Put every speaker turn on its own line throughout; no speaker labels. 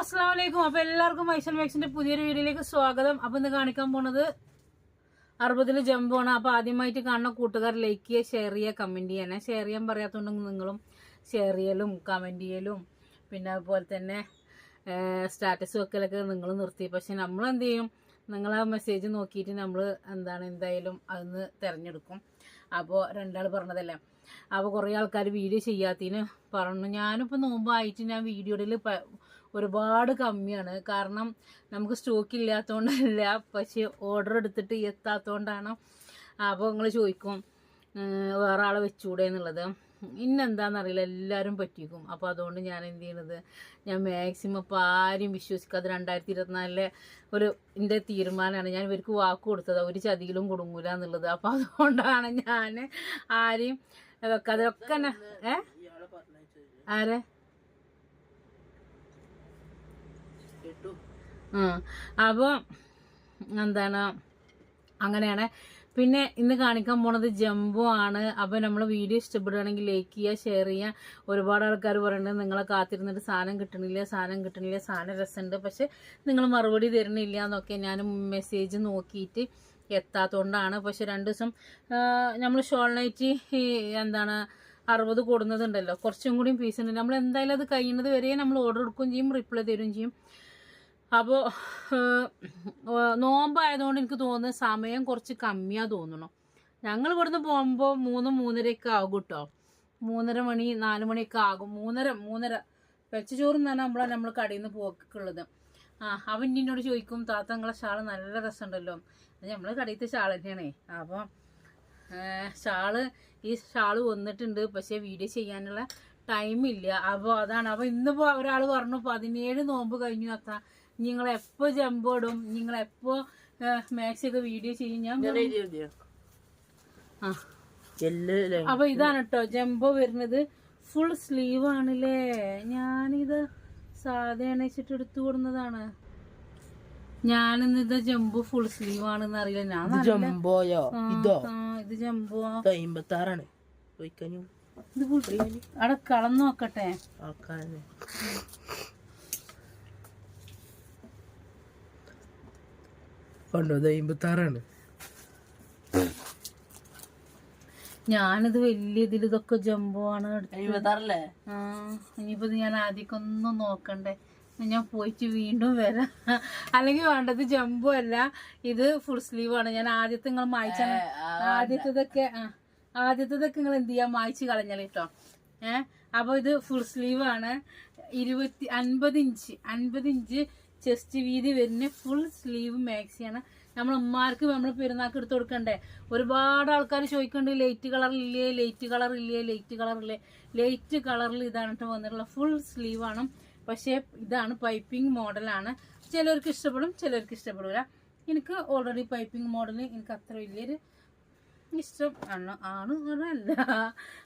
അസ്സാം വലൈക്കും അപ്പോൾ എല്ലാവർക്കും മൈസൽ മാക്സിന്റെ പുതിയൊരു വീഡിയോയിലേക്ക് സ്വാഗതം. അപ്പോൾ ഇന്ന് കാണിക്കാൻ പോണത് അറുപതിൽ ജമ്പാണ് അപ്പോൾ ആദ്യമായിട്ട് കാണുന്ന കൂട്ടുകാർ ലൈക്ക് ചെയ്യുക ഷെയർ ചെയ്യുക കമന്റ് ചെയ്യാനെ ഷെയർ ചെയ്യാൻ പറയാത്തതുകൊണ്ടെങ്കിൽ നിങ്ങളും ഷെയർ ചെയ്യലും കമന്റ് ചെയ്യലും. പിന്നെ അതുപോലെ തന്നെ സ്റ്റാറ്റസ് വെക്കലൊക്കെ നിങ്ങൾ നിർത്തി. പക്ഷെ നമ്മൾ എന്ത് ചെയ്യും? നിങ്ങൾ മെസ്സേജ് നോക്കിയിട്ട് നമ്മൾ എന്താണ് എന്തായാലും അതൊന്ന് തിരഞ്ഞെടുക്കും. അപ്പോൾ രണ്ടാൾ പറഞ്ഞതല്ലേ. അപ്പോൾ കുറേ ആൾക്കാർ വീഡിയോ ചെയ്യാത്തതിന് പറഞ്ഞു. ഞാനിപ്പോൾ നോമ്പായിട്ട് ഞാൻ വീഡിയോയിൽ ഒരുപാട് കമ്മിയാണ്. കാരണം നമുക്ക് സ്റ്റോക്ക് ഇല്ലാത്തതുകൊണ്ടല്ല പക്ഷേ ഓർഡർ എടുത്തിട്ട് എത്താത്തതുകൊണ്ടാണ് അപ്പോൾ നിങ്ങൾ ചോദിക്കും വേറെ ആളെ വെച്ചുകൂടെ എന്നുള്ളത്. ഇന്നെന്താണെന്നറിയില്ല എല്ലാവരും പറ്റിക്കും. അപ്പോൾ അതുകൊണ്ട് ഞാൻ എന്ത് ചെയ്യണത് ഞാൻ മാക്സിമം ഇപ്പോൾ ആരും വിശ്വസിക്കാതെ രണ്ടായിരത്തി ഇരുപത്തിനാലിലെ ഒരു എന്റെ തീരുമാനമാണ് ഞാൻ ഇവർക്ക് വാക്ക് കൊടുത്തത് ഒരു ചതിയിലും കൊടുങ്ങൂല എന്നുള്ളത്. അപ്പോൾ അതുകൊണ്ടാണ് ഞാൻ ആരെയും വെക്കാതെ ഒക്കെ ആരെ
കേട്ടു
ആ അപ്പോൾ എന്താണ് അങ്ങനെയാണ്. പിന്നെ ഇന്ന് കാണിക്കാൻ പോണത് ജംബോ ആണ്. അപ്പോൾ നമ്മൾ വീഡിയോ ഇഷ്ടപ്പെടുകയാണെങ്കിൽ ലൈക്ക് ചെയ്യുക ഷെയർ ചെയ്യുക. ഒരുപാട് ആൾക്കാർ പറയുന്നത് നിങ്ങളെ കാത്തിരുന്നിട്ട് സാധനം കിട്ടണില്ല സാധനം കിട്ടണില്ല സാധനം രസമുണ്ട്. പക്ഷെ നിങ്ങൾ മറുപടി തരണില്ല എന്നൊക്കെ ഞാൻ മെസ്സേജ് നോക്കിയിട്ട് എത്താത്തതുകൊണ്ടാണ് പക്ഷെ രണ്ട് ദിവസം നമ്മൾ ഷോൾ നൈറ്റ് എന്താണ് അറുപത് കൊടുന്നതുണ്ടല്ലോ. കുറച്ചും കൂടിയും പീസ് ഉണ്ട് നമ്മൾ എന്തായാലും അത് കഴിയുന്നത് വരെ നമ്മൾ ഓർഡർ എടുക്കുകയും ചെയ്യും റിപ്ലൈ തരുകയും ചെയ്യും. അപ്പോൾ നോമ്പായതുകൊണ്ട് എനിക്ക് തോന്നുന്നത് സമയം കുറച്ച് കമ്മിയാ തോന്നണം ഞങ്ങൾ ഇവിടുന്ന് പോകുമ്പോൾ മൂന്ന് മൂന്നരയൊക്കെ ആകും കേട്ടോ. മൂന്നര മണി നാല് മണിയൊക്കെ ആകും. മൂന്നര മൂന്നര. വെച്ചചോറും തന്നെ നമ്മളാണ് നമ്മൾ കടയിൽ നിന്ന് പോക്കുള്ളത് ആ അവൻ എന്നോട് ചോദിക്കും താത്തങ്ങളെ ഷാൾ നല്ല രസമുണ്ടല്ലോ. അത് നമ്മൾ കടയിലത്തെ ഷാൾ തന്നെയാണേ. അപ്പം ഷാൾ ഈ ഷാൾ വന്നിട്ടുണ്ട്. പക്ഷേ വീഡിയോ ചെയ്യാനുള്ള ടൈമില്ല അപ്പോൾ അതാണ്. അപ്പോൾ ഇന്നിപ്പോൾ ഒരാൾ പറഞ്ഞു പതിനേഴ് നോമ്പ് കഴിഞ്ഞു അത്ത. നിങ്ങൾ എപ്പോൾ ജമ്പോടും നിങ്ങൾ എപ്പോൾ മാക്സി ഒക്കെ വീഡിയോ ചെയ്യും? ഞാൻ ആ. അപ്പൊ ഇതാണ് കേട്ടോ ജംബോ വരുന്നത്. ഫുൾ സ്ലീവ് ആണല്ലേ? ഞാനിത് സാധാരണ വെച്ചിട്ട് എടുത്തു കൊടുന്നതാണ്. ഞാനിന്നിത് ജമ്പോ ജംബോ ഫുൾ സ്ലീവ് ആണെന്ന് അറിയില്ല. ഞാൻ ജമ്പോയോ
ജംബോയോ ഇതോ?
ഇത് ജംബോ
അയിമ്പത്താറാണ്. അമ്പത്തി ആറാണ് ചോദിക്കാനും
ഇത് ഫുൾ അവിടെ കളന്ന് നോക്കട്ടെ.
ആൾക്കാരെ കണ്ടോ ഇത് അമ്പത്തി ആറാണ്
ഞാനിത് വലിയ ഇതിൽ ഇതൊക്കെ ജംബോ ആണ് എടുത്തത്. ആ ഇനിയിപ്പോ ഞാൻ ആദ്യമൊന്നും നോക്കണ്ടേ. ഞാൻ പോയിട്ട് വീണ്ടും വരാം. അല്ലെങ്കിൽ വേണ്ടത് ജംബോ അല്ല ഇത് ഫുൾ സ്ലീവ് ആണ്. ഞാൻ ആദ്യത്തെ നിങ്ങൾ മായിച്ചാണ് ആദ്യത്തെ ഇതൊക്കെ ആ. ആദ്യത്തതൊക്കെ നിങ്ങൾ എന്ത് ചെയ്യാം? മായ്ച്ച് കളഞ്ഞാൽ കേട്ടോ ഏഹ് അപ്പൊ ഇത് ഫുൾ സ്ലീവ് ആണ്. ഇരുപത്തി അൻപത് ഇഞ്ച് അൻപത് ഇഞ്ച് ചെസ്റ്റ് വീതി വരുന്ന ഫുൾ സ്ലീവ് മാക്സിയാണ് നമ്മൾ ഉമ്മാർക്ക് നമ്മൾ പെരുന്നാൾക്ക് എടുത്ത് കൊടുക്കണ്ടേ? ഒരുപാട് ആൾക്കാർ ചോദിക്കുന്നുണ്ട് ലൈറ്റ് കളർ ഇല്ലേ? ലൈറ്റ് കളർ ഇല്ലേ? ലൈറ്റ് കളർ ഇല്ലേ? ലൈറ്റ് കളറിൽ ഇതാണ് കേട്ടോ വന്നിട്ടുള്ള ഫുൾ സ്ലീവ് ആണ്. പക്ഷേ ഇതാണ് പൈപ്പിംഗ് മോഡലാണ് ചിലർക്ക് ഇഷ്ടപ്പെടും ചിലർക്ക് ഇഷ്ടപ്പെടില്ല എനിക്ക് ഓൾറെഡി പൈപ്പിംഗ് മോഡൽ എനിക്ക് അത്ര വലിയൊരു ഇഷ്ടം. ആണ് ആണ് അല്ല.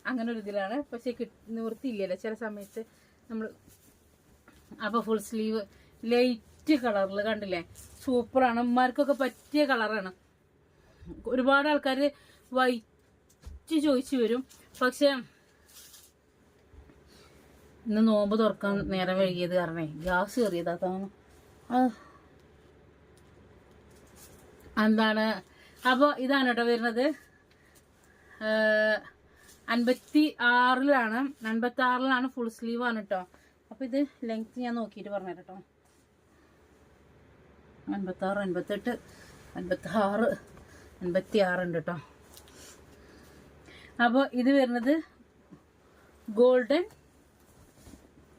അങ്ങനെ ഒരു ഇതിലാണ്. പക്ഷെ നിവൃത്തിയില്ലല്ലോ. ചില സമയത്ത് നമ്മൾ അപ്പോൾ ഫുൾ സ്ലീവ് ലൈറ്റ് കളറിൽ കണ്ടില്ലേ? സൂപ്പറാണ്. അമ്മമാർക്കൊക്കെ പറ്റിയ കളറാണ് ഒരുപാട് ആൾക്കാർ വൈറ്റ് ചോദിച്ചു വരും. പക്ഷെ ഇന്ന് നോമ്പ് തുറക്കാൻ നേരം വൈകിയത് കാരണേ ഗ്യാസ് കയറിയതാ ആ. എന്താണ്? അപ്പോൾ ഇതാണ് കേട്ടോ വരുന്നത്. അൻപത്തി ആറിലാണ് അൻപത്തി ആറിലാണ് ഫുൾ സ്ലീവ് ആണ് കേട്ടോ അപ്പോൾ ഇത് ലെങ്ത് ഞാൻ നോക്കിയിട്ട് പറഞ്ഞു കേട്ടോ അൻപത്തി ആറ് അൻപത്തെട്ട് അൻപത്തി ആറ് അൻപത്തി ആറുണ്ട് കേട്ടോ അപ്പോൾ ഇത് വരുന്നത് ഗോൾഡൻ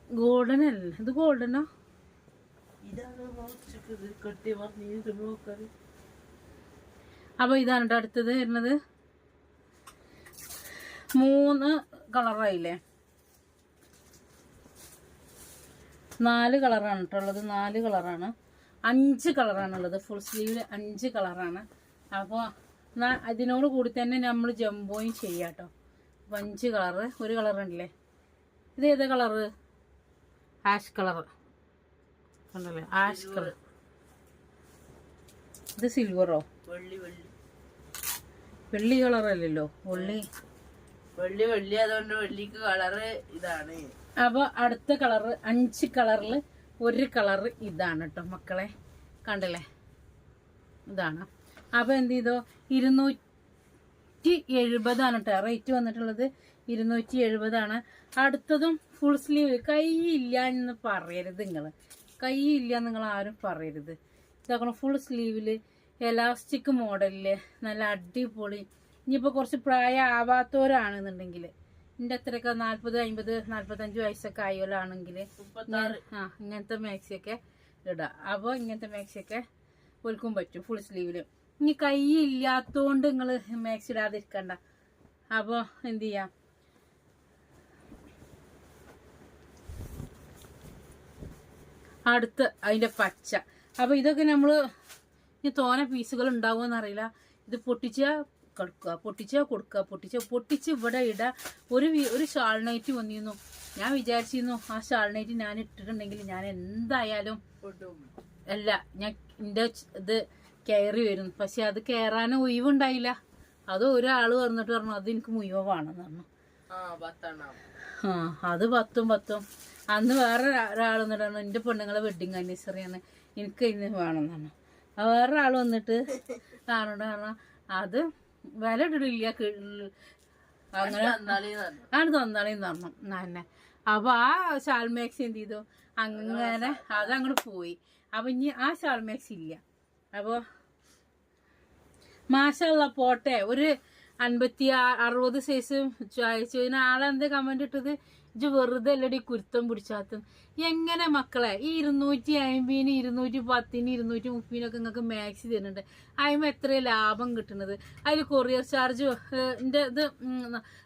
ഗോൾഡൻ അല്ല ഇത് ഗോൾഡനോ
അപ്പൊ
അപ്പോൾ ഇതാണ് കേട്ടോ അടുത്തത് വരുന്നത്. മൂന്ന് കളറായില്ലേ? നാല് കളറാണ് കേട്ടോ ഉള്ളത്. നാല് കളറാണ്. അഞ്ച് കളറാണുള്ളത്. ഫുൾ സ്ലീവിൽ അഞ്ച് കളറാണ്. അപ്പോൾ അതിനോട് കൂടി തന്നെ നമ്മൾ ജംബോയും ചെയ്യാം കേട്ടോ അപ്പോൾ അഞ്ച് കളറ്. ഒരു കളറുണ്ടല്ലേ ഇത് ഏതാ കളറ്? ആഷ് കളർ കണ്ടല്ലേ? ആഷ് കളർ ഇത് സിൽവറോ
വെള്ളി വെള്ളി.
വെള്ളി കളറല്ലല്ലോ. വെള്ളി
വെള്ളി വെള്ളി അതുകൊണ്ട് വെള്ളിക്ക് കളറ് ഇതാണ്.
അപ്പൊ അടുത്ത കളറ് അഞ്ച് കളറിൽ ഒരു കളറ് ഇതാണ് കേട്ടോ മക്കളെ. കണ്ടല്ലേ? ഇതാണ്. അപ്പൊ എന്ത് ചെയ്തോ? ഇരുന്നൂറ്റി എഴുപതാണ് കേട്ടോ. റേറ്റ് വന്നിട്ടുള്ളത് ഇരുന്നൂറ്റി എഴുപതാണ് അടുത്തതും ഫുൾ സ്ലീവ് കൈ ഇല്ല എന്ന് പറയരുത് നിങ്ങൾ കൈ ഇല്ല നിങ്ങൾ ആരും പറയരുത്. ഇതാക്കണം ഫുൾ സ്ലീവിൽ എലാസ്റ്റിക് മോഡലിൽ നല്ല അടിപൊളി ഇനിയിപ്പോൾ കുറച്ച് പ്രായം ആവാത്തവരാണെന്നുണ്ടെങ്കിൽ എന്റെ അത്രയൊക്കെ നാൽപ്പത് അമ്പത് നാൽപ്പത്തഞ്ച് വയസ്സൊക്കെ ആയവരാണെങ്കിൽ ആ ഇങ്ങനത്തെ മാക്സിയൊക്കെ ഇടാം. അപ്പോൾ ഇങ്ങനത്തെ മാക്സിയൊക്കെ ഒൽക്കും പറ്റും ഫുൾ സ്ലീവിൽ ഇനി കൈ ഇല്ലാത്തതുകൊണ്ട് നിങ്ങൾ മാക്സി ഇടാതിരിക്കണ്ട. അപ്പോൾ എന്ത് ചെയ്യാം അടുത്ത് അതിന്റെ പച്ച. അപ്പോൾ ഇതൊക്കെ നമ്മൾ ഇനി തോനെ പീസുകൾ ഉണ്ടാവുമെന്നറിയില്ല ഇത് പൊട്ടിച്ച കൊടുക്കുക പൊട്ടിച്ചാ കൊടുക്കുക പൊട്ടിച്ച പൊട്ടിച്ച് ഇവിടെ ഇട. ഒരു ഒരു ഷാൾ നൈറ്റ് വന്നിരുന്നു. ഞാൻ വിചാരിച്ചിരുന്നു ആ ഷാൾ നൈറ്റ് ഞാൻ ഇട്ടിട്ടുണ്ടെങ്കിൽ ഞാൻ എന്തായാലും അല്ല ഞാൻ എന്റെ ഇത് കയറി വരുന്നു പക്ഷെ അത് കയറാനും ഒഴിവുണ്ടായില്ല. അത് ഒരാൾ പറഞ്ഞിട്ട് പറഞ്ഞു അത് എനിക്ക് മുഴുവനാണെന്ന് പറഞ്ഞു.
ആ
അത് പത്തും പത്തും. അന്ന് വേറെ ഒരാൾ വന്നിട്ട് പറഞ്ഞു എന്റെ പെണ്ണുങ്ങളെ വെഡിങ് ആനിവേഴ്സറിയാണ് എനിക്ക് ഇന്ന് വേണമെന്നാണ് ആ വേറെ ആൾ വന്നിട്ട് കാണണ്ട കാരണം അത് വില ഇടില്ല അങ്ങനെ ആണ് തന്നാളേന്ന് പറഞ്ഞു. തന്നെ അപ്പൊ ആ ഷാൾമാക്സ് എന്ത് ചെയ്തു? അങ്ങനെ അത് അങ്ങോട്ട് പോയി. അപ്പൊ ഇനി ആ ഷാൾമാക്സ് ഇല്ല. അപ്പൊ മാഷല്ല പോട്ടെ. ഒരു അൻപത്തി അറുപത് സൈസ് ചോദിച്ചു ആളെന്ത് കമന്റ് ഇട്ടത്? ഇജ് വെറുതെ അല്ലടി കുരുത്തം പിടിച്ചാത്ത എങ്ങനെ മക്കളെ? ഈ ഇരുന്നൂറ്റി അമ്പതിന് ഇരുന്നൂറ്റി പത്തിന് ഇരുന്നൂറ്റി മുപ്പതിനൊക്കെ നിങ്ങൾക്ക് മാക്സി തരുന്നുണ്ട്. അതിന് എത്ര ലാഭം കിട്ടുന്നത്? അതിൽ കൊറിയർ ചാർജ് എന്റെ ഇത്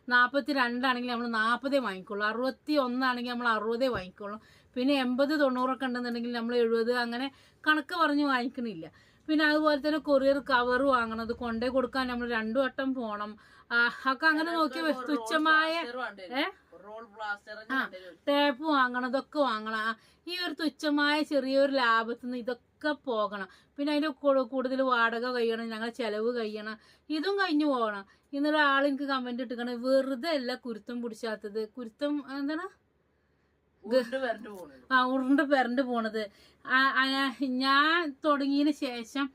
നാൽപ്പത്തി രണ്ടാണെങ്കിൽ നമ്മൾ നാൽപ്പതേ വാങ്ങിക്കുള്ളൂ. അറുപത്തി ഒന്നാണെങ്കിൽ നമ്മൾ അറുപതേ വാങ്ങിക്കുള്ളൂ. പിന്നെ എൺപത് തൊണ്ണൂറൊക്കെ ഉണ്ടെന്നുണ്ടെങ്കിൽ നമ്മൾ എഴുപത് അങ്ങനെ കണക്ക് പറഞ്ഞ് വാങ്ങിക്കണില്ല. പിന്നെ അതുപോലെ തന്നെ കൊറിയർ കവർ വാങ്ങണത് കൊണ്ടേ കൊടുക്കാൻ നമ്മൾ രണ്ടു വട്ടം പോകണം ഒക്കെ അങ്ങനെ നോക്കിയ തുച്ഛമായ ഏ?
റോൾ പ്ലാസ്റ്റർ
ടേപ്പ് വാങ്ങണം ഇതൊക്കെ വാങ്ങണം. ഈ ഒരു തുച്ഛമായ ചെറിയൊരു ലാഭത്തിൽ നിന്ന് ഇതൊക്കെ പോകണം. പിന്നെ അതിന്റെ കൂടുതൽ വാടക കഴിയണം ഞങ്ങൾ ചെലവ് കഴിയണം. ഇതും കഴിഞ്ഞു പോകണം. ഇന്നൊരു ആൾ എനിക്ക് കമന്റ് ഇട്ടിക്കണം വെറുതെ അല്ല കുരുത്തം പിടിച്ചാത്തത്. കുരുത്തം എന്താണ്? ആ ഉരുണ്ട് പെരണ്ട് പോണത്. ഞാൻ തുടങ്ങിയതിന് ശേഷം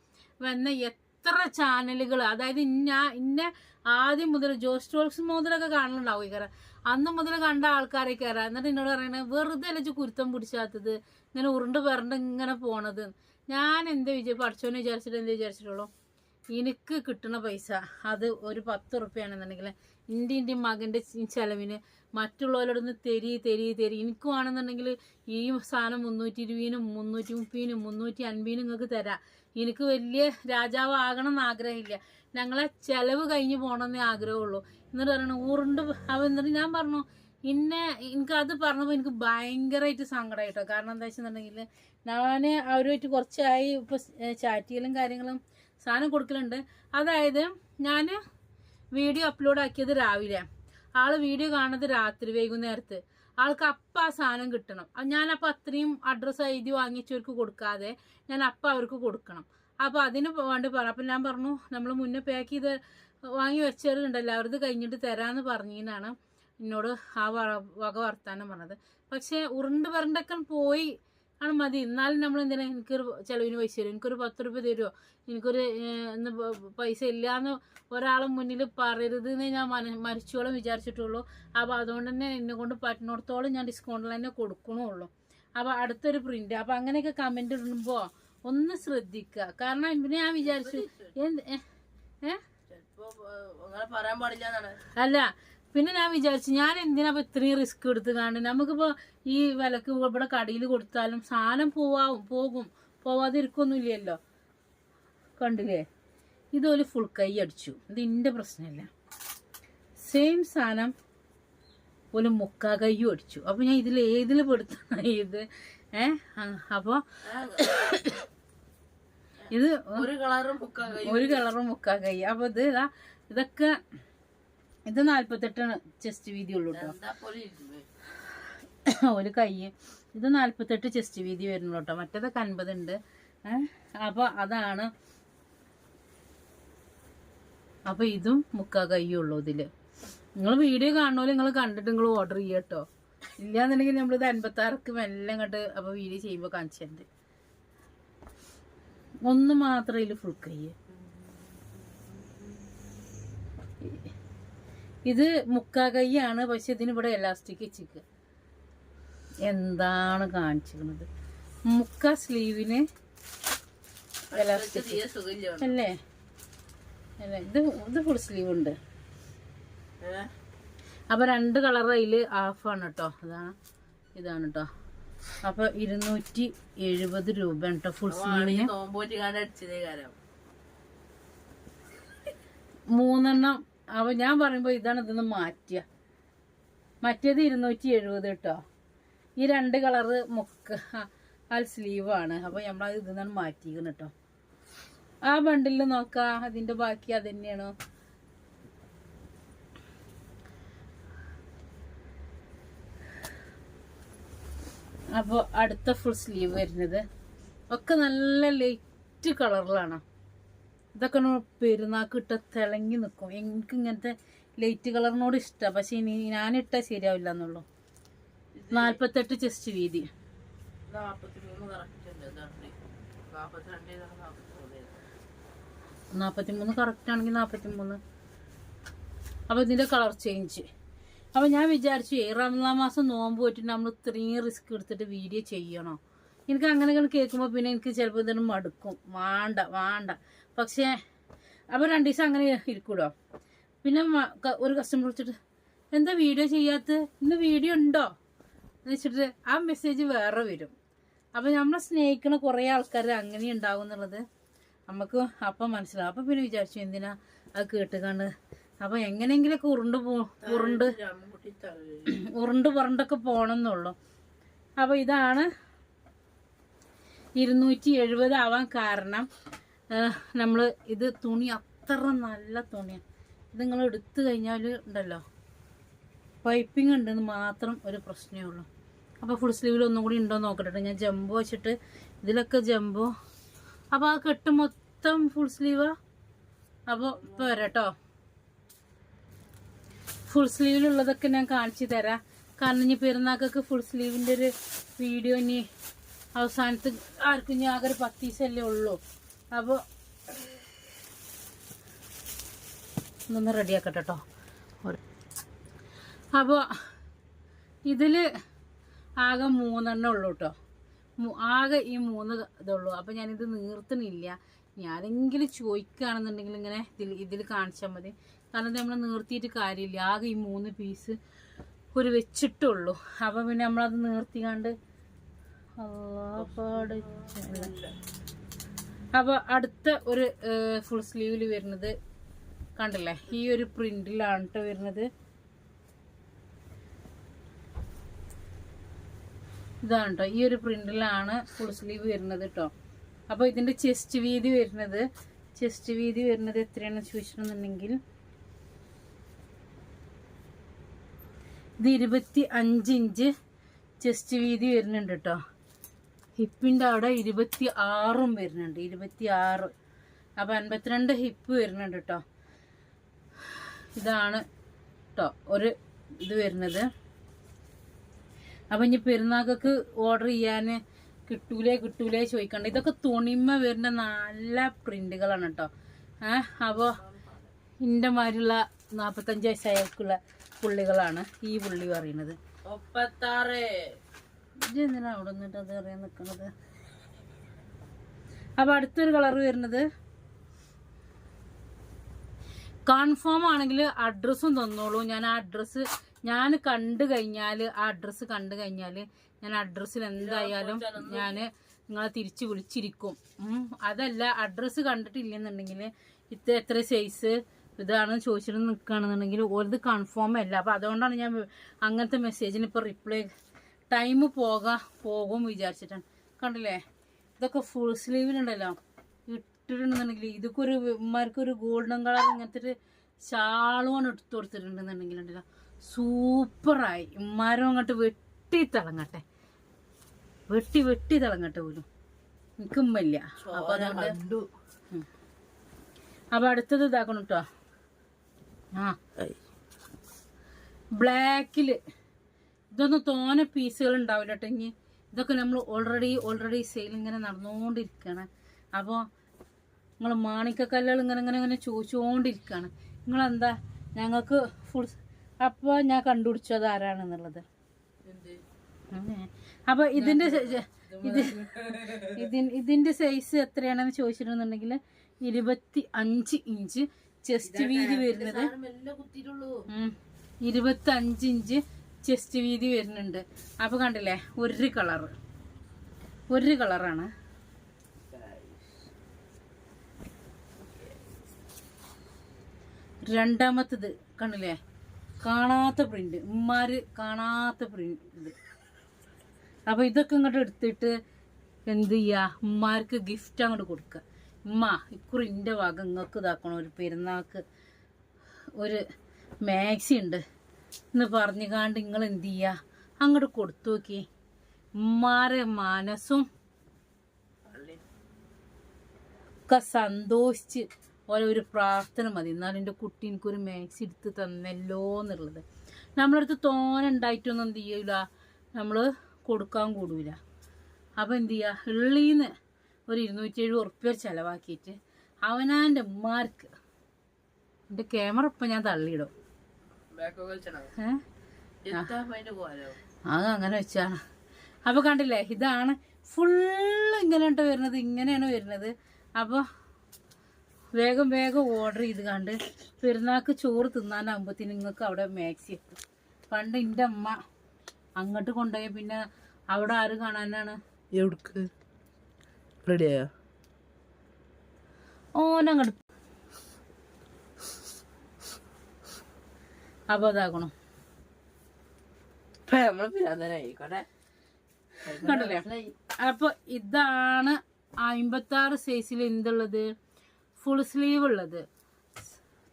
വന്ന എത്ര ചാനലുകൾ അതായത് ഞാൻ ഇന്നെ ആദ്യം മുതൽ ജോസ് ടോൾസ് മുതലൊക്കെ കാണലുണ്ടാവും ഇക്കറ അന്ന് മുതൽ കണ്ട ആൾക്കാരെ കയറ എന്നിട്ട് എന്നോട് പറയണത് വെറുതെ അല്ല കുരുത്തം പിടിച്ചാത്തത്? ഇങ്ങനെ ഉരുണ്ട് പറഞ്ഞിട്ട് ഇങ്ങനെ പോണത്? ഞാൻ എന്ത് വിചാരിച്ചു പഠിച്ചോന്ന് വിചാരിച്ചിട്ട് എന്ത് വിചാരിച്ചിട്ടുള്ളൂ? എനിക്ക് കിട്ടുന്ന പൈസ അത് ഒരു പത്ത് ഉറുപ്പ്യാണെന്നുണ്ടെങ്കിൽ എന്റെ എന്റെ മകന്റെ ചെലവിന് മറ്റുള്ളവരോടൊന്ന് തെരി തെരി തെരി. എനിക്ക് വേണമെന്നുണ്ടെങ്കിൽ ഈ സാധനം മുന്നൂറ്റി ഇരുപതിനും മുന്നൂറ്റി മുപ്പതിനും മുന്നൂറ്റി അൻപതിനും നിങ്ങൾക്ക് തരാം. എനിക്ക് വലിയ രാജാവ് ആകണം എന്ന് ആഗ്രഹമില്ല ഞങ്ങളെ ചെലവ് കഴിഞ്ഞ് പോകണമെന്നേ ആഗ്രഹമുള്ളൂ. എന്നിട്ട് പറയണു ഊറുണ്ട് അവ എന്നിട്ട് ഞാൻ പറഞ്ഞു പിന്നെ എനിക്ക് അത് പറഞ്ഞപ്പോൾ എനിക്ക് ഭയങ്കരമായിട്ട് സങ്കടമായിട്ടോ കാരണം എന്താ വെച്ചിട്ടുണ്ടെങ്കിൽ ഞാൻ അവരുമായിട്ട് കുറച്ചായി ഇപ്പോൾ ചാറ്റിയിലും കാര്യങ്ങളും സാധനം കൊടുക്കലുണ്ട്. അതായത് ഞാൻ വീഡിയോ അപ്ലോഡ് ആക്കിയത് രാവിലെ. ആൾ വീഡിയോ കാണുന്നത് രാത്രി വൈകുന്നേരത്ത്. ആൾക്ക് അപ്പം ആ സാധനം കിട്ടണം. ഞാനപ്പോൾ അത്രയും അഡ്രസ്സ് എഴുതി വാങ്ങിച്ചവർക്ക് കൊടുക്കാതെ ഞാൻ അപ്പം അവർക്ക് കൊടുക്കണം. അപ്പോൾ അതിന് വേണ്ടി പറഞ്ഞു. അപ്പം ഞാൻ പറഞ്ഞു നമ്മൾ മുന്നേ പാക്ക് ചെയ്ത് വാങ്ങി വെച്ചവരുണ്ടല്ലോ അവരത് കഴിഞ്ഞിട്ട് തരാമെന്ന് പറഞ്ഞതിനാണ് എന്നോട് ആ വക വർത്താനം പറഞ്ഞത്. പക്ഷേ ഉരുണ്ട് പറഞ്ഞൊക്കെ പോയി ആണ് മതി. എന്നാലും നമ്മൾ എന്തിനാ എനിക്കൊരു ചിലവിന് പൈസ തരും എനിക്കൊരു പത്ത് രൂപ തരുമോ എനിക്കൊരു ഇന്ന് പൈസ ഇല്ലയെന്ന് ഒരാളെ മുന്നിൽ പറയരുത് എന്ന് ഞാൻ മന മരിച്ചോളം വിചാരിച്ചിട്ടുള്ളൂ. അപ്പോൾ അതുകൊണ്ട് തന്നെ എന്നെ കൊണ്ട് പറ്റുന്നിടത്തോളം ഞാൻ ഡിസ്കൗണ്ടിൽ തന്നെ കൊടുക്കണുള്ളൂ. അപ്പോൾ അടുത്തൊരു പ്രിന്റ് അപ്പോൾ അങ്ങനെയൊക്കെ കമന്റ് ഇടുമ്പോൾ ഒന്ന് ശ്രദ്ധിക്കുക കാരണം പിന്നെ ഞാൻ വിചാരിച്ചു എന്ത് ഏ അല്ല പിന്നെ ഞാൻ വിചാരിച്ചു ഞാൻ എന്തിനാ ഇപ്പൊ ഇത്രയും റിസ്ക് എടുത്ത് കാണുന്നത് നമുക്കിപ്പോ ഈ വിലക്ക് ഇവിടെ കടയിൽ കൊടുത്താലും സാധനം പോവാവും പോകും. പോവാതിരിക്കൊന്നുമില്ലല്ലോ. കണ്ടില്ലേ? ഇതൊരു ഫുൾ കൈ അടിച്ചു. ഇത് എന്റെ പ്രശ്നമല്ല. സെയിം സാധനം ഒരു മുക്കാ കൈയും അടിച്ചു. അപ്പൊ ഞാൻ ഇതിൽ ഏതിൽ പെടുത്തണം? ഇത് ഏ? അപ്പൊ ഇത്
ഒരു കളറും ബുക്കാ
ഒരു കളറും മുക്കാ കൈ. അപ്പൊ ഇത് ഇതാ ഇതൊക്കെ ഇത് നാല്പത്തെട്ടാണ് ചെസ്റ്റ് വീതി ഉള്ളൂ കേട്ടോ. ഒരു കൈ ഇത് നാല്പത്തെട്ട് ചെസ്റ്റ് വീതി വരുന്നുള്ളൂ കേട്ടോ മറ്റേതൊക്കെ അൻപതുണ്ട്. ഉണ്ട് അപ്പൊ അതാണ്. അപ്പൊ ഇതും മുക്കാ കൈ ഉള്ളൂ ഇതിൽ. നിങ്ങൾ വീഡിയോ കാണുമല്ലോ നിങ്ങൾ കണ്ടിട്ട് നിങ്ങൾ ഓർഡർ ചെയ്യട്ടോ ഇല്ലാന്നുണ്ടെങ്കിൽ നമ്മളിത് അൻപത്തി ആറക്ക് മെല്ലെ അങ്ങോട്ട് അപ്പൊ വീഡിയോ ചെയ്യുമ്പോൾ കാണിച്ചിട്ടുണ്ട് ഒന്ന് മാത്രമേ ഇതിൽ ഫുൾ കൈ ഇത് മുക്കാ കൈയാണ് പക്ഷെ ഇതിന് ഇവിടെ എലാസ്റ്റിക് വെച്ചിക്ക് എന്താണ് കാണിച്ചിരുന്നത് മുക്കാ സ്ലീവിന് എലാസ്റ്റിക് അല്ലേ? അല്ലേ? ഇത് ഇത് ഫുൾ സ്ലീവ് ഉണ്ട്.
ഏഹ്
അപ്പൊ രണ്ട് കളർ അതിൽ ഹാഫാണ് കേട്ടോ അതാണ് ഇതാണ് കേട്ടോ അപ്പൊ ഇരുന്നൂറ്റി എഴുപത് രൂപ കേട്ടോ ഫുൾ സ്ലീവിന് മൂന്നെണ്ണം അപ്പൊ ഞാൻ പറയുമ്പോ ഇതാണ് ഇതൊന്ന് മാറ്റിയ. മറ്റേത് ഇരുന്നൂറ്റി എഴുപത് കേട്ടോ ഈ രണ്ട് കളറ് മുക്ക ആ സ്ലീവാണ് അപ്പോൾ നമ്മളത് ഇതിൽ നിന്നാണ് മാറ്റിയിരിക്കുന്നത് കേട്ടോ ആ ബണ്ടിൽ നോക്കാം. അതിന്റെ ബാക്കി അത് തന്നെയാണോ അപ്പോൾ അടുത്ത ഫുൾ സ്ലീവ് വരുന്നത്. ഒക്കെ നല്ല ലൈറ്റ് കളറിലാണ് ഇതൊക്കെ പെരുന്നാക്ക് ഇട്ട തിളങ്ങി നിൽക്കും എനിക്ക് ഇങ്ങനത്തെ ലൈറ്റ് കളറിനോട് ഇഷ്ടമാണ് പക്ഷെ ഇനി ഞാനിട്ടാൽ ശരിയാവില്ല എന്നുള്ളൂ നാൽപ്പത്തെട്ട് ചെസ്റ്റ് വീതി
നാപ്പത്തിമൂന്ന്
നാൽപ്പത്തിമൂന്ന് കറക്റ്റ് ആണെങ്കിൽ നാൽപ്പത്തിമൂന്ന് അപ്പോൾ ഇതിന്റെ കളർ ചേഞ്ച് അപ്പോൾ ഞാൻ വിചാരിച്ചു റംസാൻ മാസം നോമ്പ് പോയിട്ട് നമ്മൾ ഇത്രയും റിസ്ക് എടുത്തിട്ട് വീഡിയോ ചെയ്യണോ? എനിക്ക് അങ്ങനെ കേൾക്കുമ്പോ കേൾക്കുമ്പോൾ പിന്നെ എനിക്ക് ചിലപ്പോൾ ഇതിന് മടുക്കും. വേണ്ട വേണ്ട. പക്ഷേ അപ്പോൾ രണ്ട് ദിവസം അങ്ങനെ ഇരിക്കൂടോ? പിന്നെ ഒരു കസ്റ്റമർ വിളിച്ചിട്ട് എന്താ വീഡിയോ ചെയ്യാത്ത ഇന്ന് വീഡിയോ ഉണ്ടോ? എന്ന് വെച്ചിട്ട് ആ മെസ്സേജ് വേറെ വരും. അപ്പോൾ നമ്മളെ സ്നേഹിക്കുന്ന കുറേ ആൾക്കാർ അങ്ങനെ ഉണ്ടാവും എന്നുള്ളത് നമുക്ക് അപ്പം മനസ്സിലാവും. അപ്പം പിന്നെ വിചാരിച്ചു എന്തിനാ അത് കേട്ടുകാണ് അപ്പം എങ്ങനെയെങ്കിലൊക്കെ ഉരുണ്ട് പോ ഉരുണ്ട് ഉരുണ്ട് പുറണ്ടൊക്കെ പോകണമെന്നുള്ളൂ അപ്പോൾ ഇതാണ് ഇരുന്നൂറ്റി എഴുപത് ആവാൻ കാരണം. നമ്മൾ ഇത് തുണി അത്ര നല്ല തുണിയാണ് ഇത് നിങ്ങൾ എടുത്തു കഴിഞ്ഞാൽ ഉണ്ടല്ലോ. പൈപ്പിംഗ് ഉണ്ടെന്ന് മാത്രം ഒരു പ്രശ്നമേ ഉള്ളൂ. അപ്പോൾ ഫുൾ സ്ലീവിൽ ഒന്നും കൂടി ഉണ്ടോ നോക്കട്ടെ ഞാൻ ജമ്പോ വെച്ചിട്ട് ഇതിലൊക്കെ ജമ്പോ. അപ്പോൾ ആ കെട്ട് മൊത്തം ഫുൾ സ്ലീവാ അപ്പോൾ ഇപ്പോൾ വരാട്ടോ ഫുൾ സ്ലീവിലുള്ളതൊക്കെ ഞാൻ കാണിച്ചു തരാം. കാരണം ഇനി പെരുന്നാക്കൊക്കെ ഫുൾ സ്ലീവിന്റെ ഒരു വീഡിയോ ഇനി അവസാനത്ത് ആർക്കും ഞാൻ ആകെ ഒരു ഉള്ളൂ. അപ്പോൾ ഇതൊന്ന് റെഡിയാക്കട്ടെ കേട്ടോ അപ്പോൾ ഇതിൽ ആകെ മൂന്നെണ്ണം ഉള്ളൂ കേട്ടോ ആകെ ഈ മൂന്ന് ഇതുള്ളൂ. അപ്പോൾ ഞാനിത് നീർത്തണില്ല ഞാനെങ്കിലും ചോദിക്കുകയാണെന്നുണ്ടെങ്കിൽ ഇങ്ങനെ ഇതിൽ ഇതിൽ കാണിച്ചാൽ മതി. കാരണം നമ്മൾ നീർത്തിയിട്ട് കാര്യമില്ല. ആകെ ഈ മൂന്ന് പീസ് ഒരു വെച്ചിട്ടുള്ളൂ. അപ്പോൾ പിന്നെ നമ്മളത് നീർത്തിക്കാണ്ട് അപ്പോൾ അടുത്ത ഒരു ഫുൾ സ്ലീവിൽ വരുന്നത് കണ്ടില്ലേ? ഈ ഒരു പ്രിന്റിലാണ് കേട്ടോ വരുന്നത്. ഇതാണ് കേട്ടോ ഈ ഒരു പ്രിന്റിലാണ് ഫുൾ സ്ലീവ് വരുന്നത് കേട്ടോ അപ്പോൾ ഇതിന്റെ ചെസ്റ്റ് വീതി വരുന്നത് ചെസ്റ്റ് വീതി വരുന്നത് എത്രയാണെന്ന് ചോദിച്ചിട്ടുണ്ടെന്നുണ്ടെങ്കിൽ ഇത് ഇരുപത്തി അഞ്ച് ഇഞ്ച് ചെസ്റ്റ് വീതി വരുന്നുണ്ട് കേട്ടോ ഹിപ്പിന്റെ അവിടെ ഇരുപത്തി ആറും വരുന്നുണ്ട് ഇരുപത്തി ആറ് അപ്പോൾ അൻപത്തിരണ്ട് ഹിപ്പ് വരുന്നുണ്ട് കേട്ടോ ഇതാണ് കേട്ടോ ഒരു ഇത് വരുന്നത്. അപ്പം ഇനി പെരുന്നാൾക്ക് ഓർഡർ ചെയ്യാൻ കിട്ടൂലേ കിട്ടൂലേ ചോദിക്കണ്ട. ഇതൊക്കെ തുണിമ വരുന്ന നല്ല പ്രിന്റുകളാണ് കേട്ടോ ഏ അപ്പോൾ ഇന്റെ മാതിരിയുള്ള നാൽപ്പത്തഞ്ച് വയസ്സായക്കുള്ള പുള്ളികളാണ് ഈ പുള്ളി പറയുന്നത്.
മുപ്പത്താറ്.
ഇത് എന്തിനാ അവിടെ നിന്നിട്ട് അത് അറിയാൻ നിൽക്കുന്നത് അപ്പോൾ അടുത്തൊരു കളർ വരുന്നത് കൺഫേം ആണെങ്കിൽ അഡ്രസ്സും തന്നോളൂ. ഞാൻ ആ അഡ്രസ്സ് ഞാൻ കണ്ടു കഴിഞ്ഞാൽ ആ അഡ്രസ്സ് കണ്ടു കഴിഞ്ഞാൽ ഞാൻ അഡ്രസ്സിൽ എന്തായാലും ഞാൻ നിങ്ങളെ തിരിച്ച് വിളിച്ചിരിക്കും. അതല്ല അഡ്രസ്സ് കണ്ടിട്ടില്ലെന്നുണ്ടെങ്കിൽ ഇത് എത്ര സൈസ് ഇതാണ് ചോദിച്ചിട്ട് നിൽക്കുകയാണെന്നുണ്ടെങ്കിൽ ഒരു കൺഫേം അല്ല. അപ്പോൾ അതുകൊണ്ടാണ് ഞാൻ അങ്ങനത്തെ മെസ്സേജിന് ഇപ്പോൾ റിപ്ലൈ ടൈം പോകാ പോകും വിചാരിച്ചിട്ടാണ്. കണ്ടില്ലേ? ഇതൊക്കെ ഫുൾ സ്ലീവിലുണ്ടല്ലോ ഇട്ടിട്ടുണ്ടെന്നുണ്ടെങ്കിൽ ഇതൊക്കെ ഒരു ഇമാർക്കൊരു ഗോൾഡൻ കളർ ഇങ്ങനത്തെ ഒരു ചാളുമാണ് എടുത്തു കൊടുത്തിട്ടുണ്ടെന്നുണ്ടെങ്കിൽ ഉണ്ടല്ലോ സൂപ്പറായി ഉമ്മാരും അങ്ങോട്ട് വെട്ടി തിളങ്ങട്ടെ. വെട്ടി വെട്ടി തിളങ്ങട്ടെ പോലും. എനിക്ക് ഉമ്മയില്ല അപ്പൊ അതുകൊണ്ട്
കണ്ടു.
അപ്പൊ അടുത്തത് ഇതാക്കണം കേട്ടോ ആ. ബ്ലാക്കിൽ ഇതൊന്നും തോനെ പീസുകൾ ഉണ്ടാവില്ല കേട്ടോ ഇനി. ഇതൊക്കെ നമ്മൾ ഓൾറെഡി ഓൾറെഡി സെയിൽ ഇങ്ങനെ നടന്നുകൊണ്ടിരിക്കുകയാണ് അപ്പോൾ നിങ്ങൾ മാണിക്കക്കല്ലുകൾ ഇങ്ങനെ ഇങ്ങനെ ഇങ്ങനെ ചോദിച്ചുകൊണ്ടിരിക്കുകയാണ് നിങ്ങളെന്താ? ഞങ്ങൾക്ക് ഫുൾ അപ്പോൾ ഞാൻ കണ്ടുപിടിച്ചത് ആരാണെന്നുള്ളത്? അപ്പോൾ ഇതിന്റെ ഇത് ഇതിൻ ഇതിന്റെ സൈസ് എത്രയാണെന്ന് ചോദിച്ചിട്ടുണ്ടെങ്കിൽ ഇരുപത്തി അഞ്ച് ഇഞ്ച് ചെസ്റ്റ് വീതി വരുന്നത്. ഇരുപത്തി അഞ്ച് ഇഞ്ച് ചെസ്റ്റ് വീതി വരുന്നുണ്ട്. അപ്പൊ കണ്ടില്ലേ ഒരു കളറ് ഒരു കളറാണ്. രണ്ടാമത്തത് കണ്ടില്ലേ കാണാത്ത പ്രിന്റ് ഉമ്മാര് കാണാത്ത പ്രിന്റ് അപ്പൊ ഇതൊക്കെ ഇങ്ങോട്ട് എടുത്തിട്ട് എന്ത് ചെയ്യാ? ഉമ്മാർക്ക് ഗിഫ്റ്റ് അങ്ങോട്ട് കൊടുക്കുക ഉമ്മ ഇക്കുറി ഇന്റെ വക നിങ്ങൾക്ക് ഇതാക്കണം. ഒരു പെരുന്നാൾക്ക് ഒരു മാക്സി ഉണ്ട്. എന്ന് പറഞ്ഞുകാണ്ട് നിങ്ങൾ എന്ത് ചെയ്യുക അങ്ങോട്ട് കൊടുത്തു നോക്കി. ഉമ്മാരെ മനസ്സും ഒക്കെ സന്തോഷിച്ച് ഓരോ ഒരു പ്രാർത്ഥന മതി. എന്നാലും എന്റെ കുട്ടി എനിക്കൊരു മാക്സ് എടുത്ത് തന്നല്ലോ എന്നുള്ളത്. നമ്മളടുത്ത് തോനെ ഉണ്ടായിട്ടൊന്നും എന്ത് ചെയ്യൂല. നമ്മൾ കൊടുക്കാൻ കൂടൂല. അപ്പോൾ എന്ത് ചെയ്യുക ഉള്ളീന്ന് ഒരു ഇരുന്നൂറ്റി എഴുപത് ഉറുപ്പ്യ ചിലവാക്കിയിട്ട് അവനാന്റെ ഉമ്മാർക്ക് എന്റെ ക്യാമറ ഇപ്പം ഞാൻ തള്ളിയിടും. അത് അങ്ങനെ വെച്ചാണ്. അപ്പോൾ കണ്ടില്ലേ ഇതാണ് ഫുള്ള് ഇങ്ങനെ വരുന്നത് ഇങ്ങനെയാണ് വരുന്നത്. അപ്പോൾ വേഗം വേഗം ഓർഡർ ചെയ്ത് കണ്ട് പെരുന്നാൾക്ക് ചോറ് തിന്നാനാകുമ്പോഴത്തേന് നിങ്ങൾക്ക് അവിടെ മാക്സി എത്തും. പണ്ട് എന്റെ അമ്മ അങ്ങോട്ട് കൊണ്ടുപോയി പിന്നെ അവിടെ ആര് കാണാനാണ്.
എവിടക്ക്? റെഡിയായോ?
ഓനങ്ങോട്ട് അപ്പോൾ കണ്ടില്ലേ? അപ്പൊ ഇതാണ് അമ്പത്തി ആറ് സൈസിൽ എന്തുള്ളത്? ഫുൾ സ്ലീവ് ഉള്ളത്.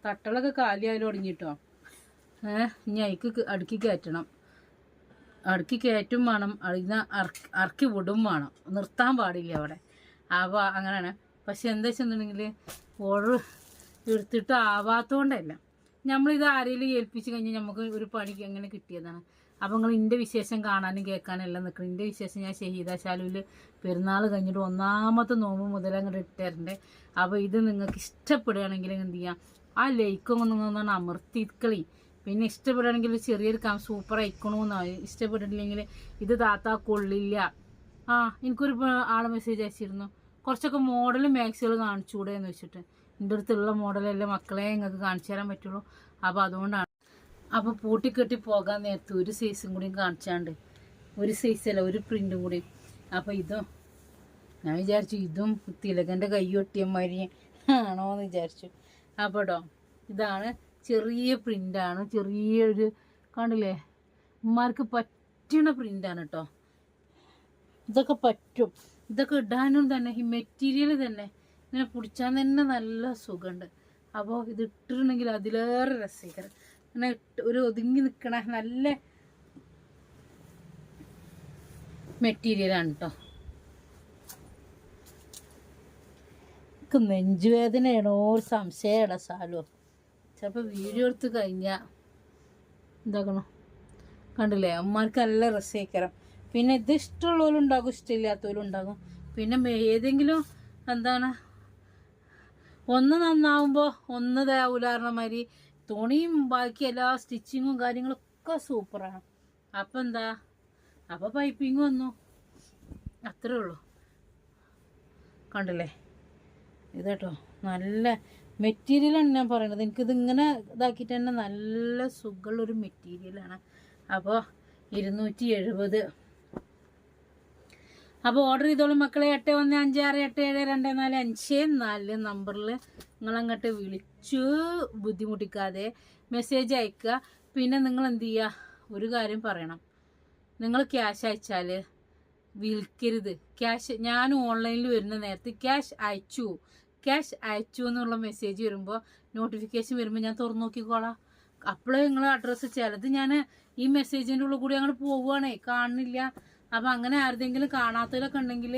തട്ടളൊക്കെ കാലിയായാലും ഒടിഞ്ഞിട്ടോ? ഏഹ് ഇനി അയക്ക് അടുക്കി കയറ്റണം. അടുക്കി കയറ്റും വേണം. അതിന് അറക്കി വിടും വേണം. നിർത്താൻ പാടില്ല അവിടെ. അപ്പോൾ അങ്ങനെയാണ്. പക്ഷെ എന്താ വെച്ചിട്ടുണ്ടെങ്കിൽ ഓർഡർ എടുത്തിട്ട് ആവാത്തതുകൊണ്ടല്ല നമ്മളിത് ആരെങ്കിലും ഏൽപ്പിച്ച് കഴിഞ്ഞാൽ നമുക്ക് ഒരു പണിക്ക് അങ്ങനെ കിട്ടിയതാണ്? അപ്പോൾ നിങ്ങൾ എന്റെ വിശേഷം കാണാനും കേൾക്കാനും എല്ലാം നിൽക്കണം എന്റെ വിശേഷം ഞാൻ ഷഹീദ ശാലുവിൽ പെരുന്നാൾ കഴിഞ്ഞിട്ട് ഒന്നാമത്തെ നോമ്പ് മുതൽ അങ്ങോട്ട് ഇട്ടേരണ്ടേ. അപ്പോൾ ഇത് നിങ്ങൾക്ക് ഇഷ്ടപ്പെടുകയാണെങ്കിൽ എന്ത് ചെയ്യാം? ആ ലൈക്കും ഒന്ന് അമർത്തിക്കളി പിന്നെ ഇഷ്ടപ്പെടുകയാണെങ്കിൽ ഒരു ചെറിയൊരു കം സൂപ്പർ അയക്കണമെന്നോ ഇഷ്ടപ്പെട്ടിട്ടില്ലെങ്കിൽ ഇത് താത്ത കൊള്ളില്ല ആ എനിക്കൊരു ആൾ മെസ്സേജ് അയച്ചിരുന്നു. കുറച്ചൊക്കെ മോഡലും മാക്സികൾ കാണിച്ചുകൂടെ എന്ന് വെച്ചിട്ട്. എന്റെ അടുത്തുള്ള മോഡലല്ലേ മക്കളെ നിങ്ങൾക്ക് കാണിച്ചു തരാൻ പറ്റുള്ളൂ. അപ്പോൾ അതുകൊണ്ടാണ്. അപ്പോൾ പൂട്ടിക്കെട്ടി പോകാൻ നേരത്ത് ഒരു സൈസും കൂടിയും കാണിച്ചാണ്ട്. ഒരു സൈസല്ല ഒരു പ്രിന്റും കൂടി. അപ്പോൾ ഇതും ഞാൻ വിചാരിച്ചു ഇതും തിലകന്റെ കൈ ഒട്ടിയമാതിരി ആണോ എന്ന് വിചാരിച്ചു. അപ്പോൾ ഇതാണ് ചെറിയ പ്രിന്റാണ് ചെറിയൊരു കണ്ടില്ലേ? ഉമ്മാർക്ക് പറ്റണ പ്രിന്റാണ് കേട്ടോ ഇതൊക്കെ പറ്റും. ഇതൊക്കെ ഇടാനും തന്നെ ഈ മെറ്റീരിയൽ തന്നെ. ഇങ്ങനെ പിടിച്ചാൽ തന്നെ നല്ല സുഖമുണ്ട്. അപ്പോൾ ഇത് ഇട്ടിട്ടുണ്ടെങ്കിൽ അതിലേറെ രസീകരം ഇങ്ങനെ ഒരു ഒതുങ്ങി നിൽക്കണ നല്ല മെറ്റീരിയലാണ് കേട്ടോ എനിക്ക് നെഞ്ചുവേദനയാണോ ഒരു സംശയമാണ് സാലോ? ചിലപ്പോൾ വീഡിയോ എടുത്ത് കഴിഞ്ഞാൽ എന്താക്കണം? കണ്ടില്ലേ? അമ്മമാർക്ക് നല്ല രസീകരം പിന്നെ ഇത് ഇഷ്ടമുള്ളവരും ഉണ്ടാകും ഇഷ്ടമില്ലാത്തവരും ഉണ്ടാകും പിന്നെ ഏതെങ്കിലും എന്താണ് ഒന്ന് നന്നാവുമ്പോൾ ഒന്ന് ഇതാവൂലാർന്ന മാതിരി തുണിയും ബാക്കി എല്ലാ സ്റ്റിച്ചിങ്ങും കാര്യങ്ങളൊക്കെ സൂപ്പറാണ്. അപ്പം എന്താ? അപ്പോൾ പൈപ്പിംഗ് വന്നു. അത്രേ ഉള്ളൂ. കണ്ടില്ലേ? ഇതേട്ടോ നല്ല മെറ്റീരിയലാണ് ഞാൻ പറയണത്. എനിക്കിത് ഇങ്ങനെ ഇതാക്കിയിട്ട് തന്നെ നല്ല സുഖമുള്ളൊരു മെറ്റീരിയലാണ് അപ്പോൾ ഇരുന്നൂറ്റി എഴുപത് അപ്പോൾ ഓർഡർ ചെയ്തോളൂ മക്കളെ. എട്ട് ഒന്ന് അഞ്ച് ആറ് എട്ട് ഏഴ് രണ്ട് നാല് അഞ്ച്. നാല് നമ്പറിൽ നിങ്ങളങ്ങോട്ട് വിളിച്ചു ബുദ്ധിമുട്ടിക്കാതെ മെസ്സേജ് അയക്കുക. പിന്നെ നിങ്ങൾ എന്ത് ചെയ്യുക ഒരു കാര്യം പറയണം. നിങ്ങൾ ക്യാഷ് അയച്ചാൽ വിൽക്കരുത്. ക്യാഷ് ഞാൻ ഓൺലൈനിൽ വരുന്ന നേരത്ത് ക്യാഷ് അയച്ചു. ക്യാഷ് അയച്ചു എന്നുള്ള മെസ്സേജ് വരുമ്പോൾ നോട്ടിഫിക്കേഷൻ വരുമ്പോൾ ഞാൻ തുറന്നു നോക്കിക്കോളാം. അപ്പോഴേ നിങ്ങൾ അഡ്രസ്സ് ചിലത് ഞാൻ ഈ മെസ്സേജിന്റെ ഉള്ളിൽ കൂടി അങ്ങോട്ട് പോവുകയാണേ കാണുന്നില്ല. അപ്പം അങ്ങനെ ആരുടെങ്കിലും കാണാത്തതിലൊക്കെ ഉണ്ടെങ്കിൽ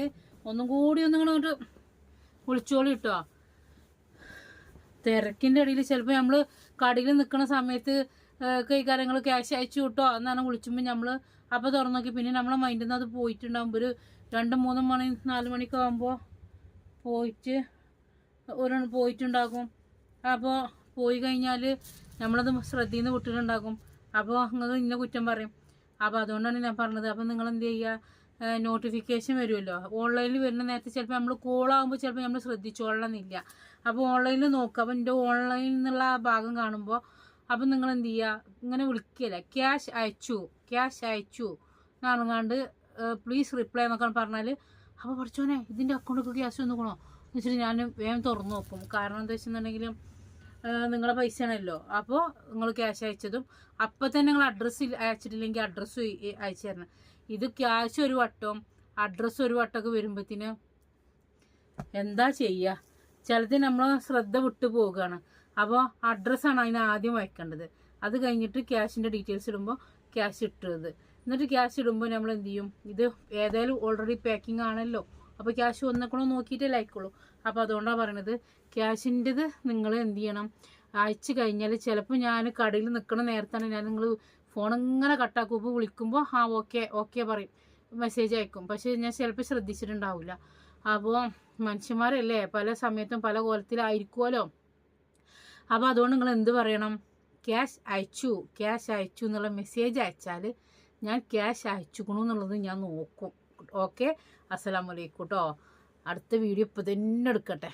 ഒന്നും കൂടി ഒന്നും ഇങ്ങോട്ട് വിളിച്ചോളി കിട്ടുക തിരക്കിന്റെ ഇടയിൽ ചിലപ്പോൾ നമ്മൾ കടയിൽ നിൽക്കുന്ന സമയത്ത് കൈകാര്യങ്ങൾ ക്യാഷ് അയച്ചു കിട്ടോ എന്നാണ് വിളിച്ചുമ്പോൾ നമ്മൾ അപ്പോൾ തുറന്നു നോക്കി. പിന്നെ നമ്മളെ മൈൻഡിൽ നിന്ന് അത് പോയിട്ടുണ്ടാകുമ്പോൾ ഒരു രണ്ട് മൂന്ന് മണി നാല് മണിക്ക് ആകുമ്പോൾ പോയിട്ട് ഒരു പോയിട്ടുണ്ടാകും. അപ്പോൾ പോയി കഴിഞ്ഞാൽ നമ്മളത് ശ്രദ്ധയിൽ നിന്ന് വിട്ടിട്ടുണ്ടാകും. അപ്പോൾ നിങ്ങൾ ഇന്ന കുറ്റം പറയും? അപ്പോൾ അതുകൊണ്ടാണ് ഞാൻ പറഞ്ഞത്. അപ്പോൾ നിങ്ങൾ എന്ത് ചെയ്യുക നോട്ടിഫിക്കേഷൻ വരുമല്ലോ ഓൺലൈനിൽ വരുന്ന നേരത്തെ ചിലപ്പോൾ നമ്മൾ കോളാകുമ്പോൾ ചിലപ്പോൾ നമ്മൾ ശ്രദ്ധിച്ചോളണമെന്നില്ല അപ്പോൾ ഓൺലൈനിൽ നോക്കുക അപ്പോൾ എന്റെ ഓൺലൈനിൽ നിന്നുള്ള ആ ഭാഗം കാണുമ്പോൾ അപ്പം നിങ്ങൾ എന്ത് ചെയ്യുക ഇങ്ങനെ വിളിക്കില്ല? ക്യാഷ് അയച്ചു. ക്യാഷ് അയച്ചു. എന്നാണെങ്ങാണ്ട് പ്ലീസ് റിപ്ലൈ എന്നൊക്കെ പറഞ്ഞാൽ അപ്പോൾ പഠിച്ചോനെ ഇതിന്റെ അക്കൗണ്ടൊക്കെ ക്യാഷ് വന്നുക്കണോ എന്ന് വെച്ചിട്ട് ഞാൻ വേഗം തുറന്നു നോക്കും. കാരണം എന്താ വെച്ചിട്ടുണ്ടെങ്കിൽ നിങ്ങളെ പൈസ ആണല്ലോ അപ്പോൾ നിങ്ങൾ ക്യാഷ് അയച്ചതും അപ്പം തന്നെ നിങ്ങൾ അഡ്രസ്സ് അയച്ചിട്ടില്ലെങ്കിൽ അഡ്രസ്സ് അയച്ചു തരണം. ഇത് ക്യാഷ് ഒരു വട്ടവും അഡ്രസ്സ് ഒരു വട്ടമൊക്കെ വരുമ്പോഴത്തേന് എന്താ ചെയ്യുക ചിലത് നമ്മൾ ശ്രദ്ധ വിട്ടു പോവുകയാണ്. അപ്പോൾ അഡ്രസ്സാണ് അതിന് ആദ്യം വയ്ക്കേണ്ടത് അത് കഴിഞ്ഞിട്ട് ക്യാഷിന്റെ ഡീറ്റെയിൽസ് ഇടുമ്പോൾ ക്യാഷ് ഇട്ടത്. എന്നിട്ട് ക്യാഷ് ഇടുമ്പോൾ നമ്മൾ എന്ത് ചെയ്യും? ഇത് ഏതായാലും ഓൾറെഡി പാക്കിംഗ് ആണല്ലോ. അപ്പോൾ ക്യാഷ് വന്നേക്കണോ നോക്കിയിട്ടേ അയക്കുള്ളൂ. അപ്പോൾ അതുകൊണ്ടാണ് പറയണത് ക്യാഷിന്റെത് നിങ്ങൾ എന്ത് ചെയ്യണം? അയച്ചു കഴിഞ്ഞാൽ ചിലപ്പോൾ ഞാൻ കടയിൽ നിൽക്കണ നേരത്താണ് ഞാൻ നിങ്ങൾ ഫോൺ ഇങ്ങനെ കട്ടാക്കുമ്പോൾ വിളിക്കുമ്പോൾ ആ ഓക്കെ ഓക്കെ പറയും. മെസ്സേജ് അയക്കും. പക്ഷേ ഞാൻ ചിലപ്പോൾ ശ്രദ്ധിച്ചിട്ടുണ്ടാവില്ല അപ്പോൾ മനുഷ്യന്മാരല്ലേ പല സമയത്തും പല കോലത്തിലായിരിക്കുമല്ലോ അപ്പോൾ അതുകൊണ്ട് നിങ്ങൾ എന്ത് പറയണം? ക്യാഷ് അയച്ചു ക്യാഷ് അയച്ചു എന്നുള്ള മെസ്സേജ് അയച്ചാൽ ഞാൻ ക്യാഷ് അയച്ചുക്കണു എന്നുള്ളത് ഞാൻ നോക്കും. ഓക്കെ? അസ്സലാമലൈക്കും കേട്ടോ അടുത്ത വീഡിയോ ഇപ്പോൾ തന്നെ എടുക്കട്ടെ.